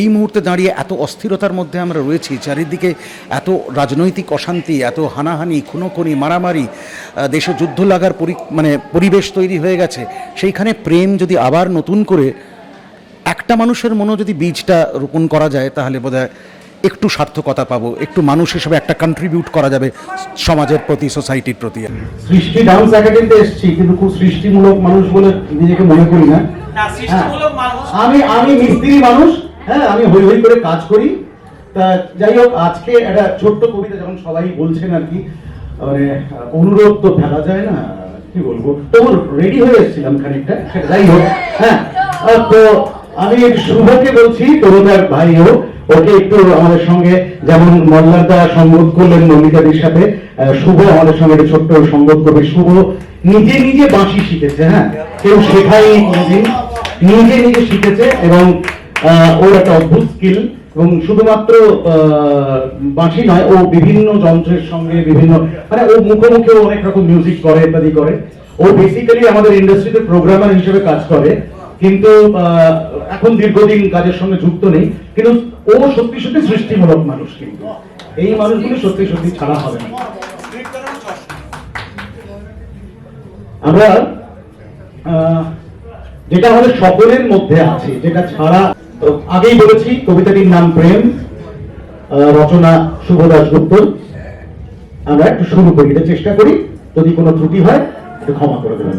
এই মুহূর্তে দাঁড়িয়ে এত অস্থিরতার মধ্যে আমরা রয়েছি চারিদিকে এত রাজনৈতিক অশান্তি এত হানাহানি খুনোখুনি মারামারি দেশে যুদ্ধ লাগার পরি মানে পরিবেশ তৈরি হয়ে গেছে। সেইখানে প্রেম যদি আবার নতুন করে একটা মানুষের মনে যদি বীজটা রোপণ করা যায় তাহলে বোধহয় একটু সার্থকতা পাবো একটু মানুষ হিসেবে একটা কন্ট্রিবিউট করা যাবে সমাজের প্রতি সোসাইটির প্রতি। সৃষ্টি ডান্স একাডেমিতে এসেছি কিন্তু খুব সৃষ্টিমূলক মানুষ বলে নিজেকে মনে করি না। মানুষ আমি আমি মিস্ত্রি মানুষ হ্যাঁ আমি হই হই করে কাজ করি। তা যাই হোক, আজকে একটা ছোট্ট কবিতা যখন সবাই বলছেন আর কি মানে অনুরোধ তো ফেলা যায় না, কি বলব? তবু রেডি হয়ে এসেছিলাম খানিকটা। যাই হোক হ্যাঁ তো আমি শুভকে বলছি তরুণার ভাই হোক ওকে একটু আমাদের সঙ্গে যেমন মল্লারদা সংগত করলেন মল্লিকাদির সাথে শুভ আমাদের সঙ্গে একটা ছোট্ট সংগত করবে। শুভ নিজে নিজে বাঁশি শিখেছে হ্যাঁ কেউ শেখায়নি কোনোদিন, নিজে নিজে শিখেছে এবং ওর একটা অদ্ভুত স্কিল এবং শুধুমাত্র বাঁশি নয়, ও বিভিন্ন যন্ত্রের সঙ্গে বিভিন্ন মানে ও মুখে মুখে অনেক রকম মিউজিক করে, ইত্যাদি করে। ও বেসিক্যালি আমাদের ইন্ডাস্ট্রিতে প্রোগ্রামার হিসেবে কাজ করে, কিন্তু এখন দীর্ঘদিন কাজের সঙ্গে যুক্ত নেই, কিন্তু ও সত্যি সত্যি সৃষ্টিমূলক মানুষ কিন্তু। এই মানুষগুলো সত্যি সত্যি ছাড়া হবে না। আমরা যেটা আমাদের সকলের মধ্যে আছে, যেটা ছাড়া তো আগেই বলেছি, কবিতাটির নাম প্রেম রচনা শুভ দাশগুপ্ত। আমরা একটু শুরু করি, এটা চেষ্টা করি, যদি কোনো ত্রুটি হয়, একটু ক্ষমা করে দেবেন।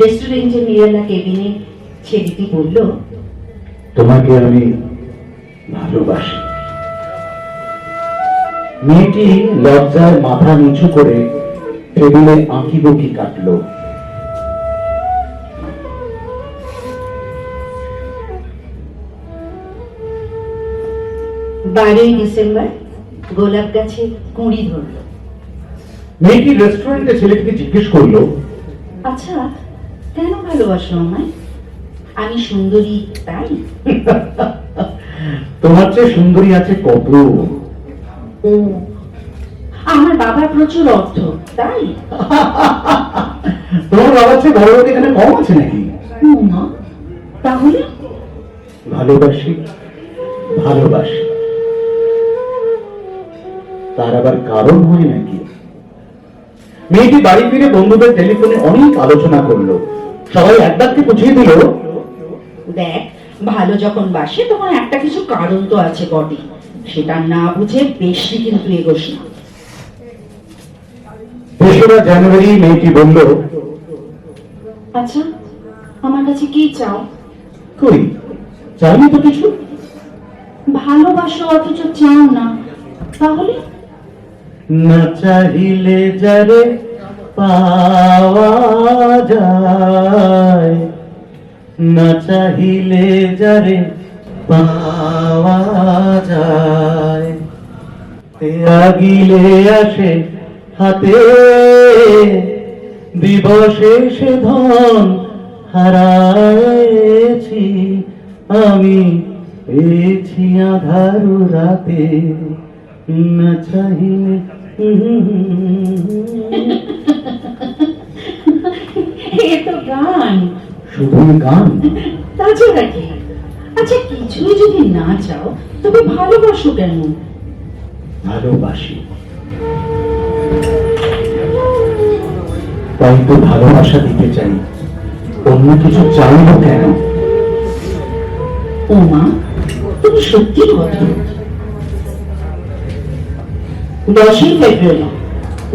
রেস্টুরেন্টের নিরালা কেবিনে ছেলেটি বলল তোমাকে আমি ভালোবাসি। মেয়েটি লজ্জায় মাথা নিচু করে টেবিলে আঁকি বকি কাটলো। বারোই ডিসেম্বর গোলাপ গাছে কুঁড়ি ধরলো। মেয়েটি রেস্টুরেন্টে ছেলেটিকে জিজ্ঞেস করল আচ্ছা কেন ভালোবাসো আমায় আমি সুন্দরী তাই? তোমার চেয়ে সুন্দরী আছে কত ও আমার বাবার প্রচুর অর্থ তাই? তোমার বাবার চেয়ে বড় লোক এখানে কম আছে নাকি? মা তাহলে? ভালোবাসি ভালোবাসি। তার আবার কারণ হয় নাকি? মেয়েটি বাড়ি ফিরে বন্ধুদের টেলিফোনে অনেক আলোচনা করল। সবাই এক ডাককে বুঝিয়ে দিল দেখ ভালো যখন বাসে তখন একটা কিছু কারণ তো আছে বটে। সেটা না বুঝে বেশি কিন্তু এগোস না। তেসরা জানুয়ারি মেয়েটি বলল আচ্ছা আমার কাছে কি চাও? কই? চাইনি তো কিছু? ভালোবাসো অথচ চাও না তাহলে? না চাহিলে যারে পাওয়া যায়। না চাহিলে যারে পাওয়া যায়। আগিলে আসে হাতে, দিবসে ধন হারায়েছি। আমি পেয়েছি আধার রাতে, না চাহিলে গান। শুধু গান? তাছাড়া কি। আচ্ছা কিছুই যদি না চাও তবে ভালোবাসো কেন? ভালোবাসি। তাই তো ভালোবাসা দিতে চাই। অন্য কিছু চাইব কেন? ও মা তুমি সত্যি অদ্ভুত দশই ফেব্রুয়ারি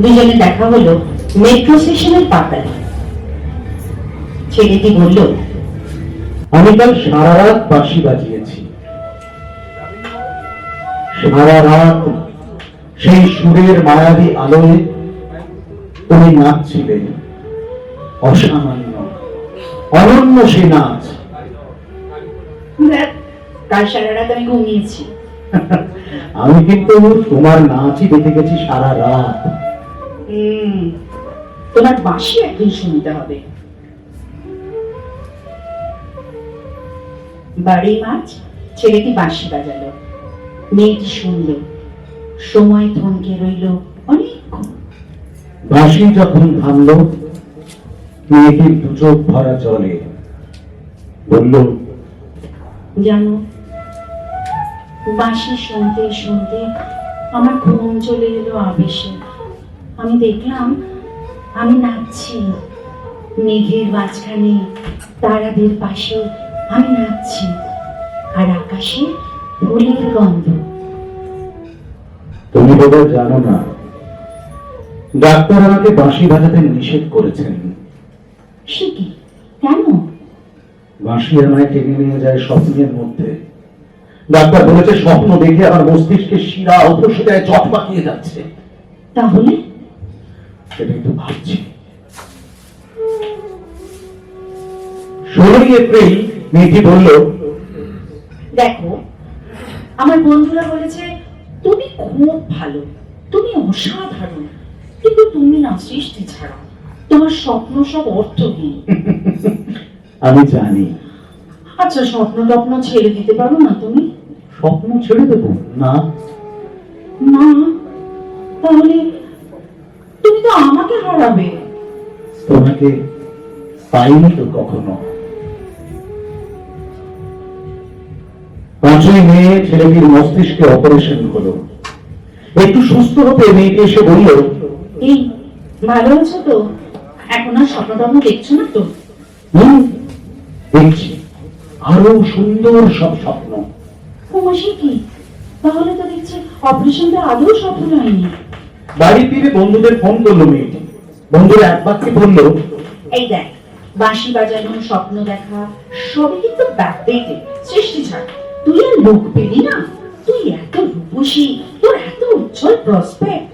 দুজনে দেখা হলো মেট্রো স্টেশনের পাতায়। ছেলেটি বলল আমি কাল সারা রাত বাঁশি বাজিয়েছি। সারা রাত সেই সুরের মায়াবী আলোয় তুমি নাচছিলেন অসামান্য অনন্য সে নাচ। কাল সারা রাত আমি ঘুমিয়েছি। আমি কিন্তু তোমার নাচই দেখে গেছি সারা রাত। তোমার বাঁশি একদিন শুনতে হবে। বাড়ি মাছ ছেলেটি বাঁশি বাজালো। মেয়েটি শুনল। সময় থমকে রইল অনেকক্ষণ। বাঁশি যখন থামল মেয়েটির দু চোখ ভরা জলে বলল জানো বাঁশি শুনতে শুনতে আমার ঘুম চলে এলো আবেশে। আমি দেখলাম আমি নাচছি। মেঘের মাঝখানে তারাদের পাশে আমি নাচছি আর আকাশে ফুলের গন্ধ। তুমি বোধহয় জানো না ডাক্তার আমাকে বাঁশি বাজাতে নিষেধ করেছেন। সে কি? কেন? বাঁশি আমায় টেনে নিয়ে যায় স্বপ্নের মধ্যে। ডাক্তার বলেছে স্বপ্ন দেখে আমার মস্তিষ্কে শিরা অপ্রসিতায় চট পাকিয়ে যাচ্ছে। তাহলে? ভাবছি। ষোলোই এপ্রিল মেয়েটি বলল দেখো আমার বন্ধুরা বলেছে তুমি খুব ভালো তুমি অসাধারণ কিন্তু তুমি না সৃষ্টি ছাড়া। তোমার স্বপ্ন সব অর্থহীন। আমি জানি। আচ্ছা স্বপ্ন টপ্ন ছেড়ে দিতে পারো না তুমি? স্বপ্ন ছেড়ে দেবো। না। না তাহলে তুমি তো আমাকে হারাবে। তোমাকে পাইনি তো কখনো। পাঁচই মে ছেলেটির মস্তিষ্কে অপারেশন হলো। একটু সুস্থ হতে মেয়েটি এসে বলল এই ভালো আছো তো? এখন আর স্বপ্ন টপ্ন দেখছ না তো? হুম দেখছি। আরও সুন্দর সব স্বপ্ন। কি? তাহলে তো দেখছি অপারেশনটা আদৌ সফল হয়নি। বাড়ি ফিরে বন্ধুদের ফোন করল মেয়েটি। বন্ধুরা এক বাক্যে বলল এই দেখ বাঁশি বাজানো স্বপ্ন দেখা সবই কিন্তু সৃষ্টি ছাড়। তুই আর লোক পেলি না? তুই এত রূপসী তোর এত উজ্জ্বল প্রসপেক্ট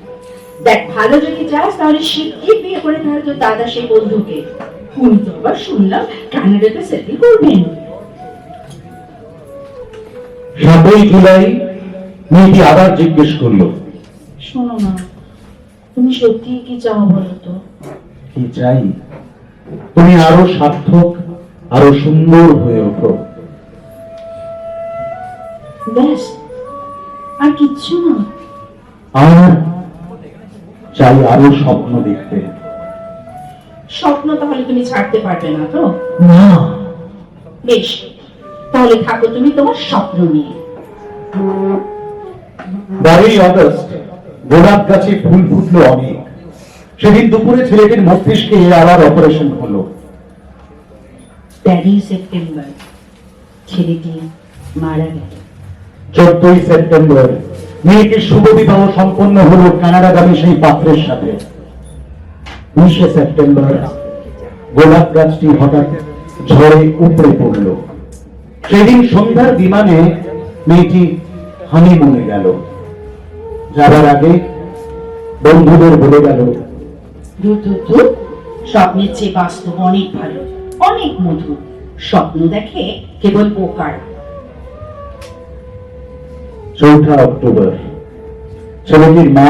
দেখ ভালো যদি চাস তাহলে শিগগির বিয়ে করে ফেল তোর দাদা সেই বন্ধুকে। উনি তো আবার শুনলাম কানাডাতে সেটেল করবেন। সাতই জুলাই মেয়েটি আবার জিজ্ঞেস করল শোনো না তুমি সত্যি কি চাও বলো তো? কি চাই? তুমি আরও সার্থক আরও সুন্দর হয়ে ওঠো। ব্যাস আর কিচ্ছু না। আর চাই আরও স্বপ্ন দেখতে। স্বপ্ন তাহলে তুমি ছাড়তে পারবে না তো? না। বেশ তাহলে থাকো তুমি তোমার স্বপ্ন নিয়ে। বারোই আগস্ট গোলাপ গাছে ফুল ফুটলো অনেক। সেদিন দুপুরে ছেলেটির মস্তিষ্কে আবার অপারেশন হলো। তেরোই সেপ্টেম্বর ছেলেটি মারা গেল। চোদ্দই সেপ্টেম্বর মেয়েটির শুভ বিবাহ সম্পন্ন হলো কানাডাগামী সেই পাত্রের সাথে। উনিশে সেপ্টেম্বর গোলাপ গাছটি হঠাৎ ঝড়ে উপড়ে পড়ল। সেদিন সন্ধ্যার বিমানে মেয়েটি হানিমুনে গেল। যাবার আগে বন্ধুদের বলে গেল। স্বপ্নের চেয়ে বাস্তব অনেক ভালো অনেক মধুর। স্বপ্ন দেখে কেবল বোকার চৌঠা অক্টোবর ছেলেটির মা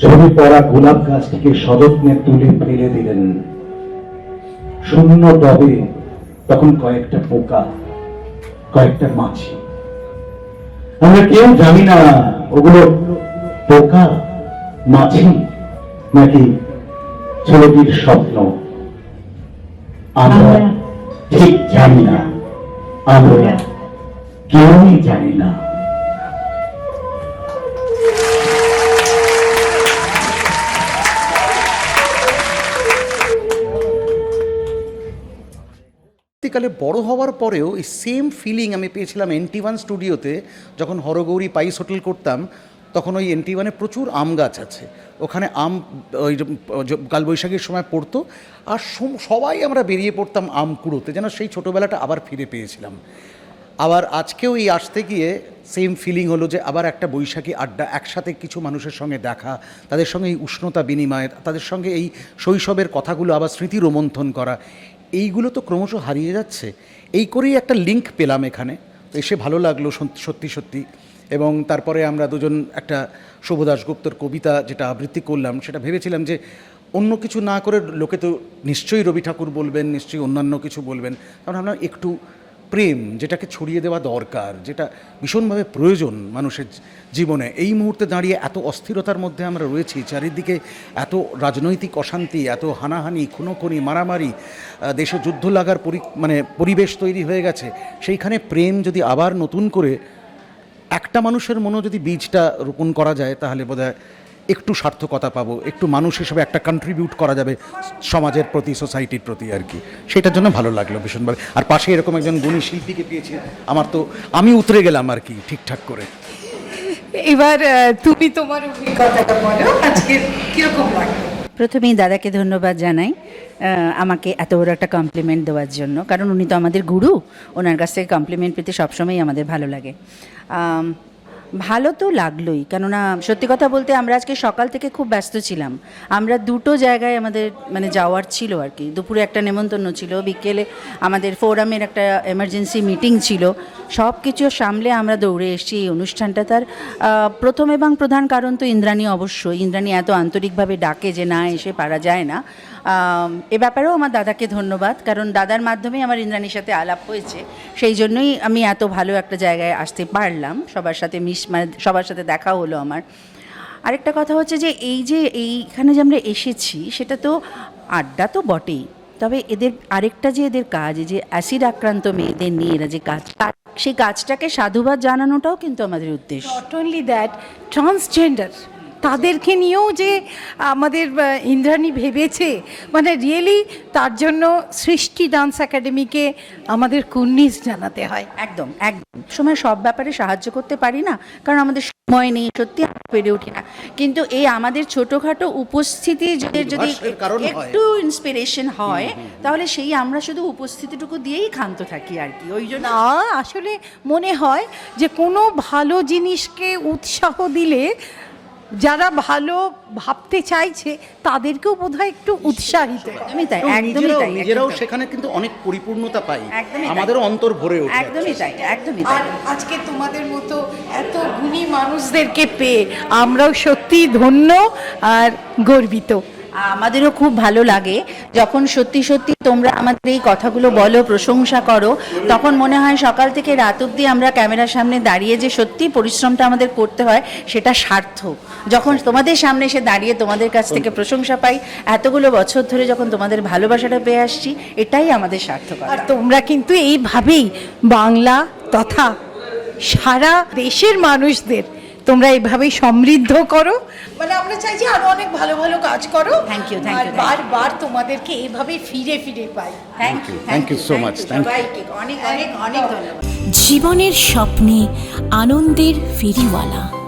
ঝরে পড়া গোলাপ গাছটিকে সযত্নে তুলে ফেলে দিলেন। শূন্য টবে তখন কয়েকটা পোকা কয়েকটা মাছি। আমরা কেউ জানি না ওগুলো পোকা মাছি নাকি ছেলেটির স্বপ্ন। আমরা ঠিক জানি না। আমরা কেউই জানি না। পরবর্তীকালে বড় হওয়ার পরেও এই সেম ফিলিং আমি পেয়েছিলাম এনটি ওয়ান স্টুডিওতে, যখন হরগৌরী পাইস হোটেল করতাম, তখন ওই এনটি ওয়ানে প্রচুর আম গাছ আছে। ওখানে আম, ওই কালবৈশাখীর সময় পড়তো, আর সবাই আমরা বেরিয়ে পড়তাম আম কুড়োতে, যেন সেই ছোটোবেলাটা আবার ফিরে পেয়েছিলাম। আবার আজকেও এই আসতে গিয়ে সেম ফিলিং হলো যে আবার একটা বৈশাখী আড্ডা, একসাথে কিছু মানুষের সঙ্গে দেখা, তাদের সঙ্গে এই উষ্ণতা বিনিময়, তাদের সঙ্গে এই শৈশবের কথাগুলো, আবার স্মৃতি রোমন্থন করা এইগুলো তো ক্রমশ হারিয়ে যাচ্ছে। এই করেই একটা লিঙ্ক পেলাম এখানে। এসে ভালো লাগল সত্যি সত্যি। এবং তারপরে আমরা দুজন একটা শুভ দাশগুপ্তর কবিতা যেটা আবৃত্তি করলাম, সেটা ভেবেছিলাম যে অন্য কিছু না করে লোকে তো নিশ্চয়ই রবি ঠাকুর বলবেন, নিশ্চয়ই অন্যান্য কিছু বলবেন। কারণ আমরা একটু প্রেম যেটাকে ছড়িয়ে দেওয়া দরকার, যেটা ভীষণভাবে প্রয়োজন মানুষের জীবনে। এই মুহূর্তে দাঁড়িয়ে এত অস্থিরতার মধ্যে আমরা রয়েছি, চারিদিকে এত রাজনৈতিক অশান্তি, এত হানাহানি, খুনোখুনি, মারামারি দেশে যুদ্ধ লাগার পরি মানে পরিবেশ তৈরি হয়ে গেছে। সেইখানে প্রেম যদি আবার নতুন করে একটা মানুষের মনে যদি বীজটা রোপণ করা যায়, তাহলে বোধহয় একটু সার্থকতা পাবো একটু মানুষ হিসেবে একটা কন্ট্রিবিউট করা যাবে সমাজের প্রতি সোসাইটির প্রতি আর কি। সেটার জন্য ভালো লাগল ভীষণভাবে। আর পাশে এরকম একজন গুণী শিল্পীকে পেয়েছি আমার তো আমি উতরে গেলাম আর কি ঠিকঠাক করে। এবার তুমি তোমার অভিজ্ঞতাটা বলো আজকে কীরকম লাগল? প্রথমেই দাদাকে ধন্যবাদ জানাই আমাকে এত বড় একটা কমপ্লিমেন্ট দেওয়ার জন্য কারণ উনি তো আমাদের গুরু ওনার কাছ থেকে কমপ্লিমেন্ট পেতে সবসময়ই আমাদের ভালো লাগে। ভালো তো লাগলোই। কেননা সত্যি কথা বলতে আমরা আজকে সকাল থেকে খুব ব্যস্ত ছিলাম। আমরা দুটো জায়গায় আমাদের মানে যাওয়ার ছিল আর কি। দুপুরে একটা নেমন্তন্ন ছিল, বিকেলে আমাদের ফোরামের একটা এমার্জেন্সি মিটিং ছিল। সব কিছু সামলে আমরা দৌড়ে এসেছি এই অনুষ্ঠানটা। তার প্রথম এবং প্রধান কারণ তো ইন্দ্রাণী অবশ্যই। ইন্দ্রাণী এত আন্তরিকভাবে ডাকে যে না এসে পারা যায় না। এ ব্যাপারেও আমার দাদাকে ধন্যবাদ, কারণ দাদার মাধ্যমে আমার ইন্দ্রাণীর সাথে আলাপ হয়েছে। সেই জন্যই আমি এত ভালো একটা জায়গায় আসতে পারলাম, সবার সাথে মিশ মানে সবার সাথে দেখা হলো আমার। আরেকটা কথা হচ্ছে যে, এই যে এইখানে যে আমরা এসেছি, সেটা তো আড্ডা তো বটেই। তবে এদের আরেকটা যে এদের কাজ যে অ্যাসিড আক্রান্ত মেয়েদের নিয়ে এরা যে কাজ সেই কাজটাকে সাধুবাদ জানানোটাও কিন্তু আমাদের উদ্দেশ্য। নট অনলি দ্যাট ট্রান্সজেন্ডার তাদেরকে নিয়েও যে আমাদের ইন্দ্রাণী ভেবেছে মানে রিয়েলি তার জন্য সৃষ্টি ডান্স একাডেমিকে আমাদের কুর্নিশ জানাতে হয়। একদম একদম। সময় সব ব্যাপারে সাহায্য করতে পারি না কারণ আমাদের সময় নেই সত্যি পেরে উঠি না। কিন্তু এই আমাদের ছোটোখাটো উপস্থিতি যদি যদি হয়। একটু ইন্সপিরেশন হয় তাহলে সেই আমরা শুধু উপস্থিতিটুকু দিয়েই ক্ষান্ত থাকি আর কি। ওই জন্য আসলে মনে হয় যে কোনো ভালো জিনিসকে উৎসাহ দিলে যারা ভালো ভাবতে চাইছে তাদেরকেও বোধহয় একটু উৎসাহিত। আমি তাই একদমই নিজেরাও তাই নিজেরাও সেখানে কিন্তু অনেক পরিপূর্ণতা পাই। একদমই আমাদেরও অন্তর ভরে ওঠে। একদমই তাই একদমই আর তাই আজকে তোমাদের মতো এত গুণী মানুষদেরকে পেয়ে আমরাও সত্যি ধন্য আর গর্বিত। আমাদেরও খুব ভালো লাগে। যখন সত্যি সত্যি তোমরা আমাদের এই কথাগুলো বলো, প্রশংসা করো, তখন মনে হয় সকাল থেকে রাত অব্দি আমরা ক্যামেরার সামনে দাঁড়িয়ে যে সত্যি পরিশ্রমটা আমাদের করতে হয়, সেটা সার্থক। যখন তোমাদের সামনে এসে দাঁড়িয়ে তোমাদের কাছ থেকে প্রশংসা পাই, এতগুলো বছর ধরে যখন তোমাদের ভালোবাসাটা পেয়ে আসছি, এটাই আমাদের সার্থকতা। আর তোমরা কিন্তু এইভাবেই বাংলা তথা সারা দেশের মানুষদের তোমরা এভাবেই সমৃদ্ধ করো। মানে আমরা চাই যে আরও অনেক ভালো ভালো কাজ করো। থ্যাংক ইউ থ্যাংক আর you, thank you. বারবার তোমাদেরকে এভাবে ফিরে ফিরে পাই। Thank you thank you so much thank you অনেক অনেক অনেক ধন্যবাদ। জীবনের স্বপ্নে আনন্দের ফেরিওয়ালা।